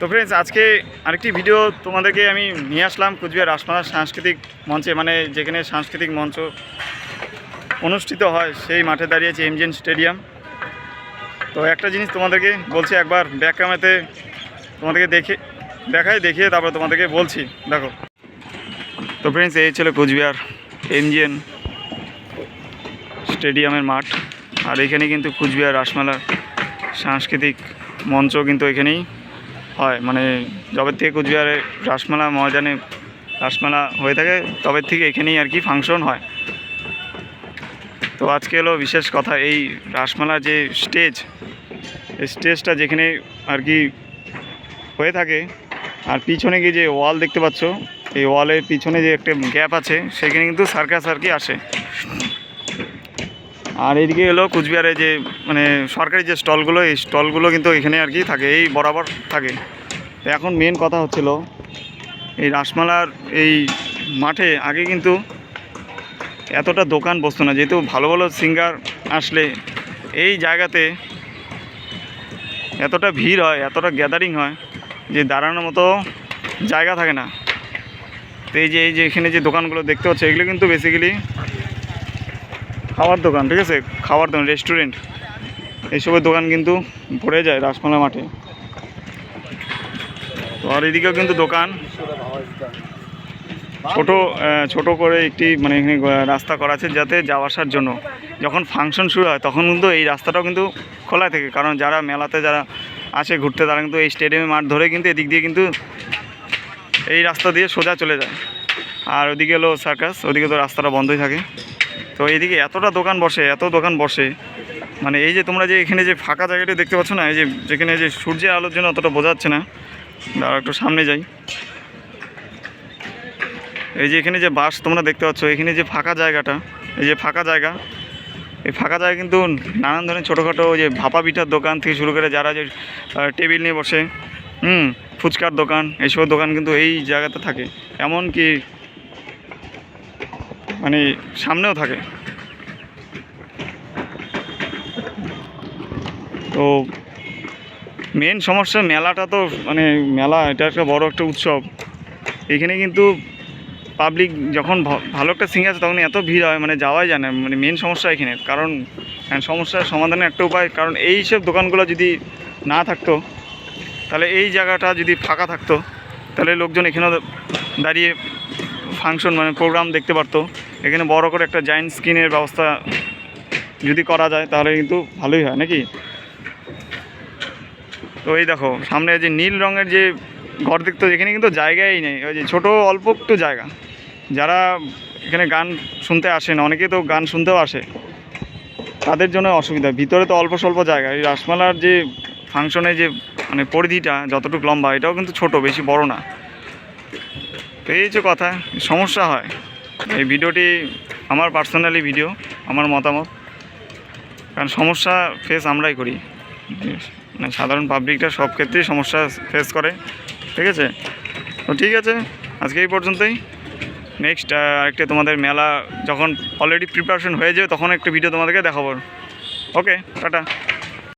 তো ফ্রেন্ডস আজকে আরেকটি ভিডিও তোমাদেরকে আমি নিয়ে আসলাম কুচবিহার রাসমালা সাংস্কৃতিক মঞ্চে মানে যেখানে সাংস্কৃতিক মঞ্চ অনুষ্ঠিত হয়, সেই মাঠে দাঁড়িয়েছে এমজিএন স্টেডিয়াম তো একটা জিনিস তোমাদেরকে বলছি একবার ব্যাক তোমাদেরকে দেখে দেখাই দেখিয়ে তারপর তোমাদেরকে বলছি। দেখো। তো ফ্রেন্ডস এই ছিল কুচবিহার এমজিএন স্টেডিয়ামের মাঠ। আর এখানে কিন্তু কুচবিহার রাসমেলার সাংস্কৃতিক মঞ্চ কিন্তু এখানেই হয়। মানে যবের থেকে কুচবিহারে রাসমেলা ময়দানে রাসমেলা হয়ে থাকে, তবে থেকে এখানেই আর কি ফাংশন হয়। তো আজকে এলো বিশেষ কথা, এই রাসমেলার যে স্টেজ স্টেজটা যেখানে আর কি হয়ে থাকে, আর পিছনে গিয়ে যে ওয়াল দেখতে পাচ্ছ, এই ওয়ালের পিছনে যে একটা গ্যাপ আছে, সেখানে কিন্তু সার্কাস আর কি আসে। আর এদিকে এলো কুচবিহারে যে মানে সরকারি যে স্টলগুলো, এই স্টলগুলো কিন্তু এখানে আর কি থাকে, এই বরাবর থাকে। এখন মেন কথা হচ্ছিল, এই রাসমালার এই মাঠে আগে কিন্তু এতটা দোকান বসতো না। যেহেতু ভালো ভালো সিঙ্গার আসলে এই জায়গাতে এতটা ভিড় হয়, এতটা গ্যাদারিং হয় যে দাঁড়ানোর মতো জায়গা থাকে না। তো এই যে এই যে এখানে যে দোকানগুলো দেখতে পাচ্ছ, এগুলো কিন্তু বেসিক্যালি খাওয়ার দোকান, ঠিক আছে? খাওয়ার দোকান রেস্টুরেন্ট এইসবের দোকান কিন্তু ভরে যায় রাসমালা মাঠে। তো আর এদিকেও কিন্তু দোকান। ছোট ছোট করে একটি মানে এখানে রাস্তা করা আছে যাতে যাওয়া আসার জন্য। যখন ফাংশন শুরু হয়, তখন কিন্তু এই রাস্তাটাও কিন্তু খোলা থাকে। কারণ যারা মেলাতে যারা আসে, ঘুরতে, তারা কিন্তু এই স্টেডিয়ামে মাঠ ধরে কিন্তু এদিক দিয়ে কিন্তু এই রাস্তা দিয়ে সোজা চলে যায়। আর ওদিকে হলো সার্কাস ওদিকে তো রাস্তাটা বন্ধই থাকে। তো এইদিকে এতটা দোকান বসে, এত দোকান বসে। মানে এই যে তোমরা যে এখানে যে ফাঁকা জায়গাটা দেখতে পাচ্ছ না, এই যে যেখানে যে সূর্যের আলোর জন্য অতটা বোঝা যাচ্ছে না দাঁড়া একটু সামনে যাই। এই যে এখানে যে বাস তোমরা দেখতে পাচ্ছ, এখানে যে ফাঁকা জায়গাটা, এই যে ফাঁকা জায়গা, এই ফাঁকা জায়গা কিন্তু নানান ধরনের ছোটোখাটো যে ভাপা পিঠার দোকান থেকে শুরু করে যারা যে টেবিল নিয়ে বসে, হুম, ফুচকার দোকান, এইসব দোকান কিন্তু এই জায়গাতে থাকে। এমনকি মানে সামনেও থাকে। তো মেন সমস্যা মেলাটা তো মানে মেলা এটা একটা বড় একটা উৎসব। এখানে কিন্তু পাবলিক যখন ভালো একটা সিঙ্গার আছে তখন এত ভিড় হয় মানে যাওয়াই যায় না মানে মেন সমস্যা এখানে। কারণ হ্যাঁ, সমস্যার সমাধানের একটা উপায় কারণ এই সব দোকানগুলো যদি না থাকতো তাহলে এই জায়গাটা যদি ফাঁকা থাকতো তাহলে লোকজন এখানেও দাঁড়িয়ে ফাংশন মানে প্রোগ্রাম দেখতে পারতো। এখানে বড় করে একটা জায়েন্ট স্ক্রিনের ব্যবস্থা যদি করা যায়, তাহলে কিন্তু ভালোই হয়, নাকি? তো এই দেখো, সামনে যে নীল রঙের যে ঘর দেখতো, এখানে কিন্তু জায়গাই নেই। ওই যে ছোটো, অল্প একটু জায়গা। যারা এখানে গান শুনতে আসেন, অনেকে তো গান শুনতেও আসে। তাদের জন্য অসুবিধা। ভিতরে তো অল্প স্বল্প জায়গা। এই রাসমালার যে ফাংশনে যে মানে পরিধিটা, যতটুকু লম্বা, এটাও কিন্তু ছোট, বেশি বড় না। তো এই যে কথা, সমস্যা হয়। এই ভিডিওটি আমার পার্সোনালি ভিডিও আমার মতামত। কারণ সমস্যা ফেস আমরাই করি। মানে সাধারণ পাবলিকটা সব ক্ষেত্রেই সমস্যা ফেস করে। ঠিক আছে? তো ঠিক আছে, আজকে এই পর্যন্তই। নেক্সট আরেকটা তোমাদের মেলা যখন অলরেডি প্রিপারেশন হয়ে যাবে, তখন একটা ভিডিও তোমাদেরকে দেখাবো। Okay tata.